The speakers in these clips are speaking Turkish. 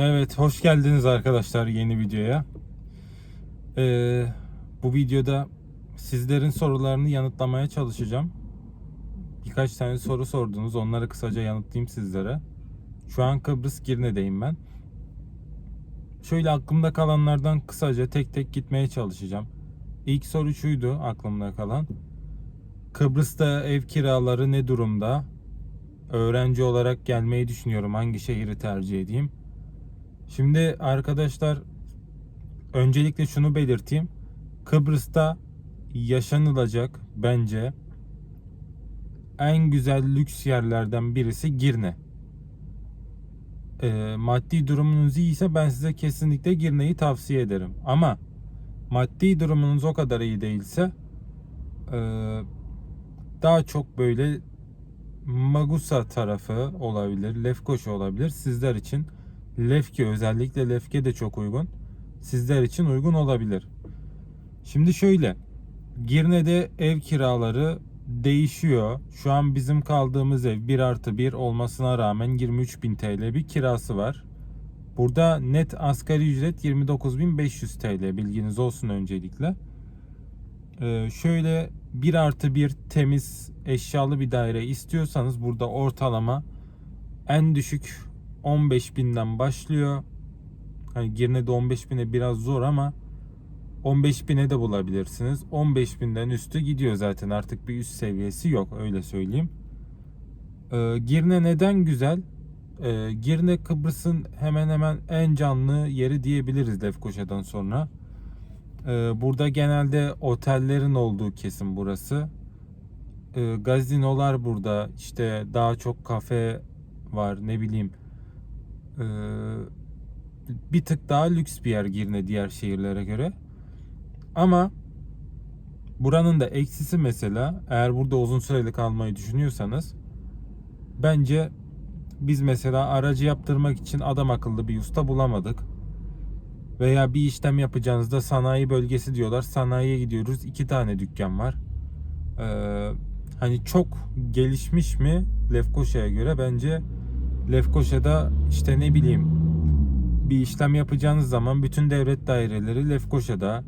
Evet, hoş geldiniz arkadaşlar yeni videoya. Ee, bu videoda sizlerin sorularını yanıtlamaya çalışacağım. Birkaç tane soru sordunuz, onları kısaca yanıtlayayım sizlere. Şu an Kıbrıs Girne'deyim ben. Şöyle aklımda kalanlardan kısaca tek tek gitmeye çalışacağım. İlk soru şuydu aklımda kalan. Kıbrıs'ta ev kiraları ne durumda? Öğrenci olarak gelmeyi düşünüyorum. Hangi şehri tercih edeyim? Şimdi arkadaşlar öncelikle şunu belirteyim. Kıbrıs'ta yaşanılacak bence en güzel lüks yerlerden birisi Girne. Ee, maddi durumunuz iyiyse ben size kesinlikle Girne'yi tavsiye ederim. Ama maddi durumunuz o kadar iyi değilse ee, daha çok böyle Magusa tarafı olabilir, Lefkoşa olabilir sizler için. Lefke özellikle Lefke de çok uygun. Sizler için uygun olabilir. Şimdi şöyle. Girne'de ev kiraları değişiyor. Şu an bizim kaldığımız ev 1 artı 1 olmasına rağmen 23.000 TL bir kirası var. Burada net asgari ücret 29.500 TL bilginiz olsun öncelikle. Ee, şöyle 1 artı 1 temiz eşyalı bir daire istiyorsanız burada ortalama en düşük 15 binden başlıyor. Hani Girne'de 15 bine biraz zor ama 15 bine de bulabilirsiniz. 15 binden üstü gidiyor zaten artık bir üst seviyesi yok öyle söyleyeyim. Ee, Girne neden güzel? Ee, Girne Kıbrıs'ın hemen hemen en canlı yeri diyebiliriz Lefkoşa'dan sonra. Ee, burada genelde otellerin olduğu kesim burası. Ee, gazinolar burada işte daha çok kafe var ne bileyim ee, bir tık daha lüks bir yer Girne diğer şehirlere göre. Ama buranın da eksisi mesela eğer burada uzun süreli kalmayı düşünüyorsanız bence biz mesela aracı yaptırmak için adam akıllı bir usta bulamadık. Veya bir işlem yapacağınızda sanayi bölgesi diyorlar. Sanayiye gidiyoruz. iki tane dükkan var. Ee, hani çok gelişmiş mi Lefkoşa'ya göre bence Lefkoşa'da işte ne bileyim bir işlem yapacağınız zaman bütün devlet daireleri Lefkoşa'da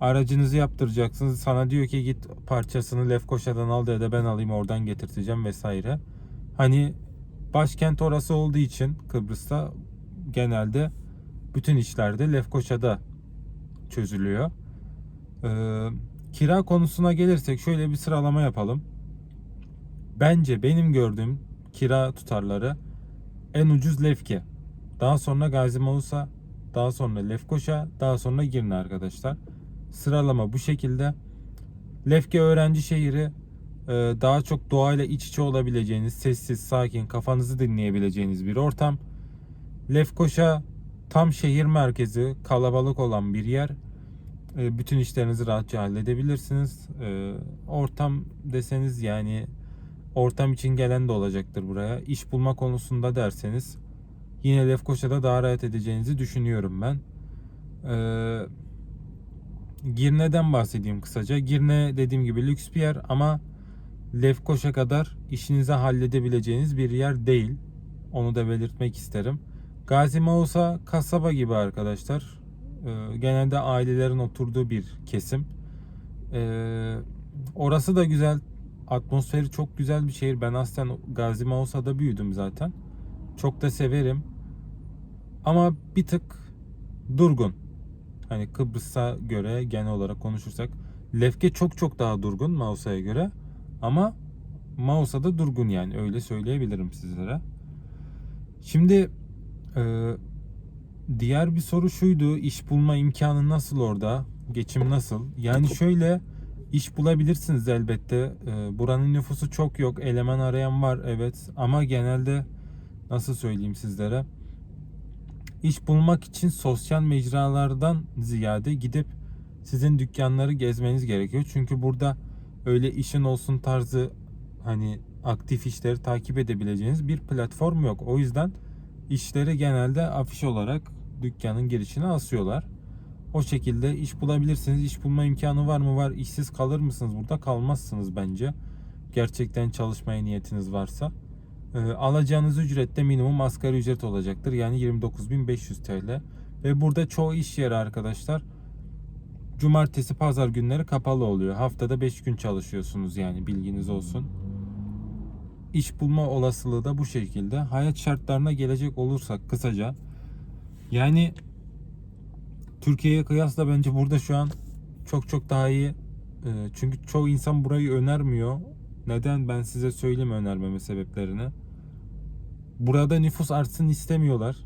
aracınızı yaptıracaksınız. Sana diyor ki git parçasını Lefkoşa'dan al ya da ben alayım oradan getirteceğim vesaire. Hani başkent orası olduğu için Kıbrıs'ta genelde bütün işlerde Lefkoşa'da çözülüyor. Ee, kira konusuna gelirsek şöyle bir sıralama yapalım. Bence benim gördüğüm kira tutarları en ucuz Lefke. Daha sonra Gazi daha sonra Lefkoşa, daha sonra Girne arkadaşlar. Sıralama bu şekilde. Lefke öğrenci şehri e, daha çok doğayla iç içe olabileceğiniz, sessiz, sakin, kafanızı dinleyebileceğiniz bir ortam. Lefkoşa tam şehir merkezi, kalabalık olan bir yer. E, Bütün işlerinizi rahatça halledebilirsiniz. E, Ortam deseniz yani ortam için gelen de olacaktır buraya. İş bulma konusunda derseniz yine Lefkoşa'da daha rahat edeceğinizi düşünüyorum ben. Ee, Girne'den bahsedeyim kısaca. Girne dediğim gibi lüks bir yer ama Lefkoşa kadar işinizi halledebileceğiniz bir yer değil. Onu da belirtmek isterim. Gazi Mausa kasaba gibi arkadaşlar. Ee, genelde ailelerin oturduğu bir kesim. Ee, orası da güzel. Atmosferi çok güzel bir şehir. Ben aslen Gazi Mausa'da büyüdüm zaten. Çok da severim. Ama bir tık durgun. Hani Kıbrıs'a göre genel olarak konuşursak Lefke çok çok daha durgun Mausa'ya göre. Ama Mausa da durgun yani öyle söyleyebilirim sizlere. Şimdi e, diğer bir soru şuydu. İş bulma imkanı nasıl orada? Geçim nasıl? Yani şöyle iş bulabilirsiniz elbette. E, buranın nüfusu çok yok. Eleman arayan var evet. Ama genelde nasıl söyleyeyim sizlere? İş bulmak için sosyal mecralardan ziyade gidip sizin dükkanları gezmeniz gerekiyor. Çünkü burada öyle işin olsun tarzı hani aktif işleri takip edebileceğiniz bir platform yok. O yüzden işleri genelde afiş olarak dükkanın girişine asıyorlar. O şekilde iş bulabilirsiniz. İş bulma imkanı var mı? Var. İşsiz kalır mısınız burada? Kalmazsınız bence. Gerçekten çalışmaya niyetiniz varsa. Ee, alacağınız ücret de minimum asgari ücret olacaktır. Yani 29.500 TL. Ve burada çoğu iş yeri arkadaşlar cumartesi pazar günleri kapalı oluyor. Haftada 5 gün çalışıyorsunuz yani bilginiz olsun. İş bulma olasılığı da bu şekilde. Hayat şartlarına gelecek olursak kısaca yani Türkiye'ye kıyasla bence burada şu an çok çok daha iyi. Ee, Çünkü çoğu insan burayı önermiyor. Neden? Ben size söyleyeyim önermeme sebeplerini. Burada nüfus artsın istemiyorlar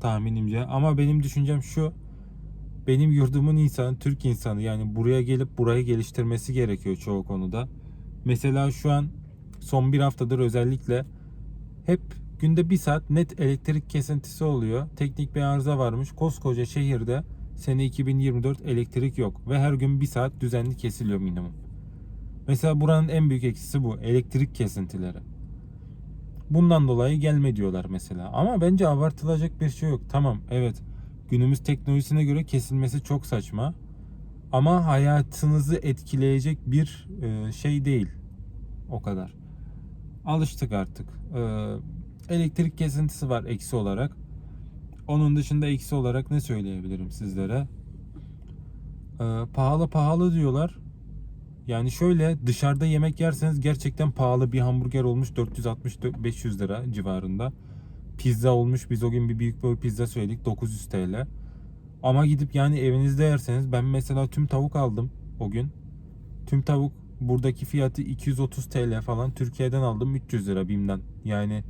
tahminimce. Ama benim düşüncem şu. Benim yurdumun insanı, Türk insanı yani buraya gelip burayı geliştirmesi gerekiyor çoğu konuda. Mesela şu an son bir haftadır özellikle hep günde bir saat net elektrik kesintisi oluyor. Teknik bir arıza varmış. Koskoca şehirde sene 2024 elektrik yok ve her gün bir saat düzenli kesiliyor minimum. Mesela buranın en büyük eksisi bu. Elektrik kesintileri. Bundan dolayı gelme diyorlar mesela. Ama bence abartılacak bir şey yok. Tamam evet günümüz teknolojisine göre kesilmesi çok saçma. Ama hayatınızı etkileyecek bir e, şey değil. O kadar. Alıştık artık. Ee, elektrik kesintisi var eksi olarak. Onun dışında eksi olarak ne söyleyebilirim sizlere? Ee, pahalı pahalı diyorlar. Yani şöyle dışarıda yemek yerseniz gerçekten pahalı bir hamburger olmuş 460-500 lira civarında. Pizza olmuş biz o gün bir büyük boy pizza söyledik 900 TL. Ama gidip yani evinizde yerseniz ben mesela tüm tavuk aldım o gün. Tüm tavuk buradaki fiyatı 230 TL falan. Türkiye'den aldım 300 lira BİM'den. Yani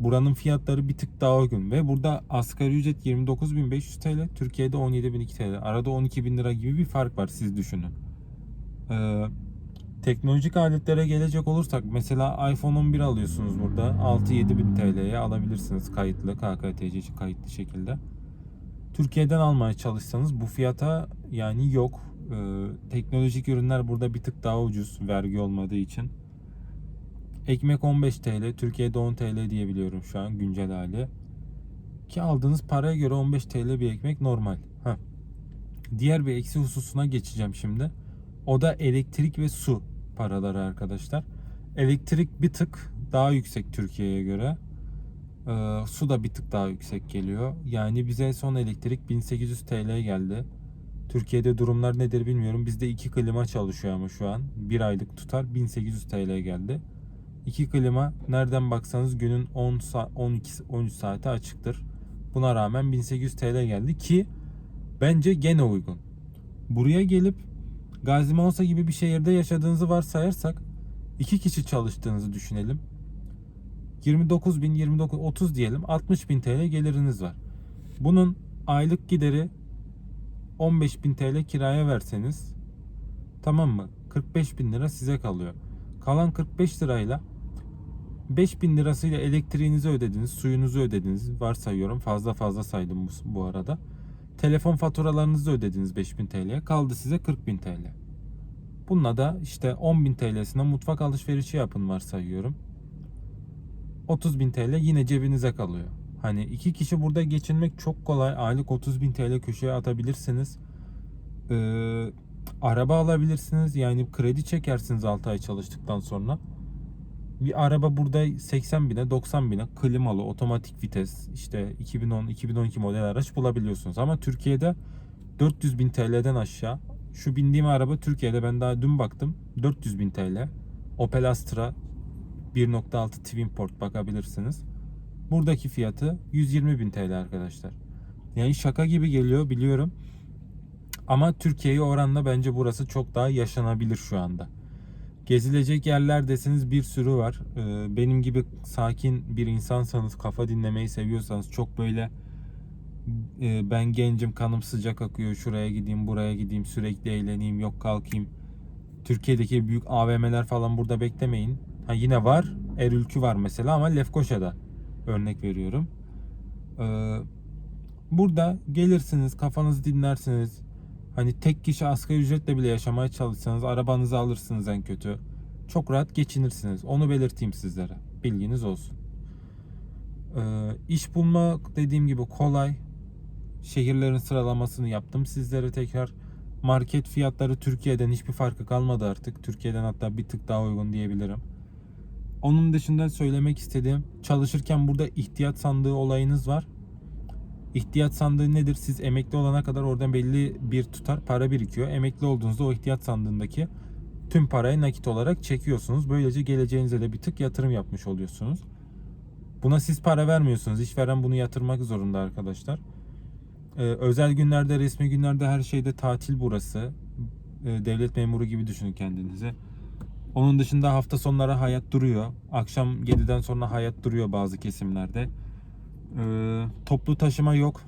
buranın fiyatları bir tık daha uygun ve burada asgari ücret 29.500 TL, Türkiye'de 17.002 TL. Arada 12.000 lira gibi bir fark var siz düşünün. Ee, teknolojik aletlere gelecek olursak mesela iPhone 11 alıyorsunuz burada 6-7 bin TL'ye alabilirsiniz kayıtlı KKTC kayıtlı şekilde. Türkiye'den almaya çalışsanız bu fiyata yani yok. Ee, teknolojik ürünler burada bir tık daha ucuz vergi olmadığı için. Ekmek 15 TL, Türkiye'de 10 TL diyebiliyorum şu an güncel hali. Ki aldığınız paraya göre 15 TL bir ekmek normal. Heh. Diğer bir eksi hususuna geçeceğim şimdi. O da elektrik ve su paraları arkadaşlar. Elektrik bir tık daha yüksek Türkiye'ye göre. Ee, su da bir tık daha yüksek geliyor. Yani bize son elektrik 1800 TL geldi. Türkiye'de durumlar nedir bilmiyorum. Bizde iki klima çalışıyor ama şu an. Bir aylık tutar 1800 TL geldi. İki klima nereden baksanız günün 10 sa 12 13 saati açıktır. Buna rağmen 1800 TL geldi ki bence gene uygun. Buraya gelip Gazi gibi bir şehirde yaşadığınızı varsayarsak iki kişi çalıştığınızı düşünelim. 29 bin 29 30 diyelim 60 bin TL geliriniz var. Bunun aylık gideri 15 bin TL kiraya verseniz tamam mı? 45 bin lira size kalıyor. Kalan 45 lirayla 5 bin lirasıyla elektriğinizi ödediniz, suyunuzu ödediniz. Varsayıyorum fazla fazla saydım bu, bu arada. Telefon faturalarınızı ödediniz 5000 TL'ye. Kaldı size 40.000 TL. Bununla da işte 10.000 TL'sine mutfak alışverişi yapın varsayıyorum. 30.000 TL yine cebinize kalıyor. Hani iki kişi burada geçinmek çok kolay. Aylık 30.000 TL köşeye atabilirsiniz. Ee, araba alabilirsiniz. Yani kredi çekersiniz 6 ay çalıştıktan sonra. Bir araba burada 80 bine 90 bine klimalı otomatik vites işte 2010-2012 model araç bulabiliyorsunuz. Ama Türkiye'de 400 bin TL'den aşağı şu bindiğim araba Türkiye'de ben daha dün baktım 400 bin TL. Opel Astra 1.6 Twin Port bakabilirsiniz. Buradaki fiyatı 120 bin TL arkadaşlar. Yani şaka gibi geliyor biliyorum. Ama Türkiye'ye oranla bence burası çok daha yaşanabilir şu anda. Gezilecek yerler deseniz bir sürü var. Ee, benim gibi sakin bir insansanız, kafa dinlemeyi seviyorsanız çok böyle e, ben gencim, kanım sıcak akıyor, şuraya gideyim, buraya gideyim, sürekli eğleneyim, yok kalkayım. Türkiye'deki büyük AVM'ler falan burada beklemeyin. Ha yine var. Erülkü var mesela ama Lefkoşa'da örnek veriyorum. Ee, burada gelirsiniz, kafanızı dinlersiniz. Hani tek kişi asgari ücretle bile yaşamaya çalışsanız arabanızı alırsınız en kötü. Çok rahat geçinirsiniz. Onu belirteyim sizlere. Bilginiz olsun. Ee, iş bulmak dediğim gibi kolay. Şehirlerin sıralamasını yaptım sizlere tekrar. Market fiyatları Türkiye'den hiçbir farkı kalmadı artık. Türkiye'den hatta bir tık daha uygun diyebilirim. Onun dışında söylemek istediğim çalışırken burada ihtiyat sandığı olayınız var. İhtiyat sandığı nedir? Siz emekli olana kadar oradan belli bir tutar para birikiyor. Emekli olduğunuzda o ihtiyat sandığındaki tüm parayı nakit olarak çekiyorsunuz. Böylece geleceğinize de bir tık yatırım yapmış oluyorsunuz. Buna siz para vermiyorsunuz. İşveren bunu yatırmak zorunda arkadaşlar. Ee, özel günlerde, resmi günlerde her şeyde tatil burası. Ee, devlet memuru gibi düşünün kendinizi. Onun dışında hafta sonları hayat duruyor. Akşam 7'den sonra hayat duruyor bazı kesimlerde. Ee, toplu taşıma yok.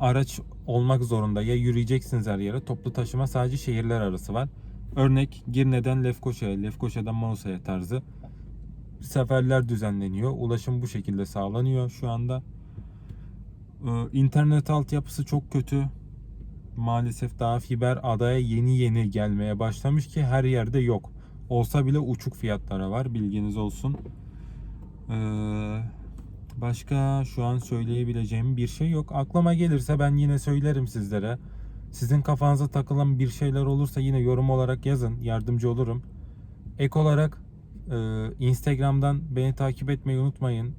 Araç olmak zorunda. Ya yürüyeceksiniz her yere. Toplu taşıma sadece şehirler arası var. Örnek Girne'den Lefkoşa'ya, Lefkoşa'dan Mausa'ya tarzı seferler düzenleniyor. Ulaşım bu şekilde sağlanıyor şu anda. Ee, İnternet altyapısı çok kötü. Maalesef daha fiber adaya yeni yeni gelmeye başlamış ki her yerde yok. Olsa bile uçuk fiyatlara var. Bilginiz olsun. Ee, başka şu an söyleyebileceğim bir şey yok. Aklıma gelirse ben yine söylerim sizlere. Sizin kafanıza takılan bir şeyler olursa yine yorum olarak yazın. Yardımcı olurum. Ek olarak e, Instagram'dan beni takip etmeyi unutmayın.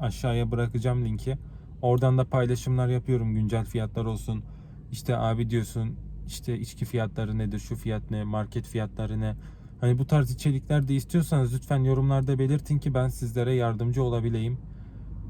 Aşağıya bırakacağım linki. Oradan da paylaşımlar yapıyorum. Güncel fiyatlar olsun. İşte abi diyorsun işte içki fiyatları nedir, şu fiyat ne, market fiyatları ne. Hani bu tarz içerikler de istiyorsanız lütfen yorumlarda belirtin ki ben sizlere yardımcı olabileyim.